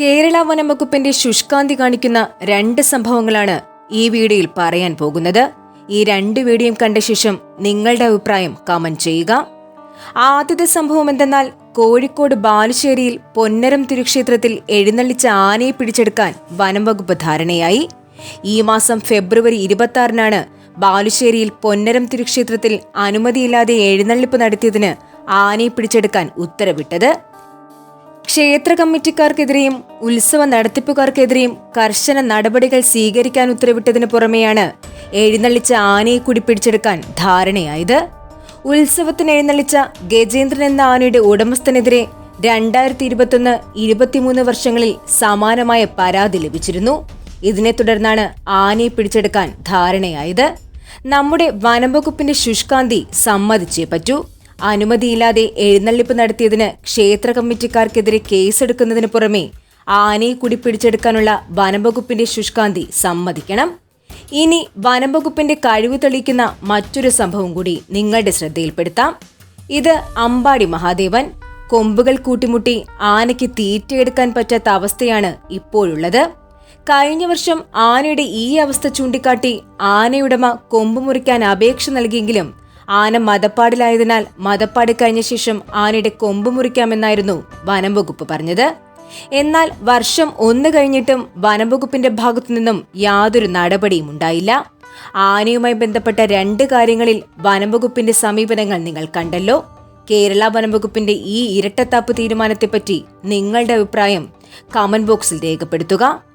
കേരള വനം വകുപ്പിന്റെ ശുഷ്കാന്തി കാണിക്കുന്ന രണ്ട് സംഭവങ്ങളാണ് ഈ വീഡിയോയിൽ പറയാൻ പോകുന്നത്. ഈ രണ്ട് വീഡിയോയും കണ്ട ശേഷം നിങ്ങളുടെ അഭിപ്രായം കമന്റ് ചെയ്യുക. ആദ്യത്തെ സംഭവം എന്തെന്നാൽ കോഴിക്കോട് ബാലുശ്ശേരിയിൽ പൊന്നരം തിരുക്ഷേത്രത്തിൽ എഴുന്നള്ളിച്ച ആനയെ പിടിച്ചെടുക്കാൻ വനം വകുപ്പ് ധാരണയായി. ഈ മാസം ഫെബ്രുവരി ഇരുപത്തി ആറിനാണ് ബാലുശ്ശേരിയിൽ പൊന്നരം തിരുക്ഷേത്രത്തിൽ അനുമതിയില്ലാതെ എഴുന്നള്ളിപ്പ് നടത്തിയതിന് ആനയെ പിടിച്ചെടുക്കാൻ ഉത്തരവിട്ടത്. ക്ഷേത്ര കമ്മിറ്റിക്കാർക്കെതിരെയും ഉത്സവ നടത്തിപ്പുകാർക്കെതിരെയും കർശന നടപടികൾ സ്വീകരിക്കാൻ ഉത്തരവിട്ടതിന് പുറമെയാണ് എഴുന്നള്ളിച്ച ആനയെ കൂടി പിടിച്ചെടുക്കാൻ ധാരണയായത്. ഉത്സവത്തിന് എഴുന്നള്ളിച്ച ഗജേന്ദ്രൻ എന്ന ആനയുടെ ഉടമസ്ഥനെതിരെ രണ്ടായിരത്തി ഇരുപത്തൊന്ന് ഇരുപത്തിമൂന്ന് വർഷങ്ങളിൽ സമാനമായ പരാതി ലഭിച്ചിരുന്നു. ഇതിനെ തുടർന്നാണ് ആനയെ പിടിച്ചെടുക്കാൻ ധാരണയായത്. നമ്മുടെ വനംവകുപ്പിന്റെ ശുഷ്കാന്തി സമ്മതിച്ചേ പറ്റൂ. അനുമതിയില്ലാതെ എഴുന്നള്ളിപ്പ് നടത്തിയതിന് ക്ഷേത്ര കമ്മിറ്റിക്കാർക്കെതിരെ കേസെടുക്കുന്നതിന് പുറമെ ആനയെ കൂടി പിടിച്ചെടുക്കാനുള്ള വനംവകുപ്പിന്റെ ശുഷ്കാന്തി സമ്മതിക്കണം. ഇനി വനംവകുപ്പിന്റെ കഴിവ് തെളിയിക്കുന്ന മറ്റൊരു സംഭവം കൂടി നിങ്ങളുടെ ശ്രദ്ധയിൽപ്പെടുത്താം. ഇത് അമ്പാടി മഹാദേവൻ കൊമ്പുകൾ കൂട്ടിമുട്ടി ആനയ്ക്ക് തീറ്റയെടുക്കാൻ പറ്റാത്ത അവസ്ഥയാണ് ഇപ്പോഴുള്ളത്. കഴിഞ്ഞ വർഷം ആനയുടെ ഈ അവസ്ഥ ചൂണ്ടിക്കാട്ടി ആനയുടമ കൊമ്പ് മുറിക്കാൻ അപേക്ഷ നൽകിയെങ്കിലും ആന മതപ്പാടിലായതിനാൽ മതപ്പാടി കഴിഞ്ഞ ശേഷം ആനയുടെ കൊമ്പ് മുറിക്കാമെന്നായിരുന്നു വനം വകുപ്പ് പറഞ്ഞത്. എന്നാൽ വർഷം ഒന്ന് കഴിഞ്ഞിട്ടും വനം വകുപ്പിന്റെ ഭാഗത്തു നിന്നും യാതൊരു നടപടിയും ഉണ്ടായില്ല. ആനയുമായി ബന്ധപ്പെട്ട രണ്ട് കാര്യങ്ങളിൽ വനം വകുപ്പിന്റെ സമീപനങ്ങൾ നിങ്ങൾ കണ്ടല്ലോ. കേരള വനം വകുപ്പിന്റെ ഈ ഇരട്ടത്താപ്പ് തീരുമാനത്തെപ്പറ്റി നിങ്ങളുടെ അഭിപ്രായം കമന്റ് ബോക്സിൽ രേഖപ്പെടുത്തുക.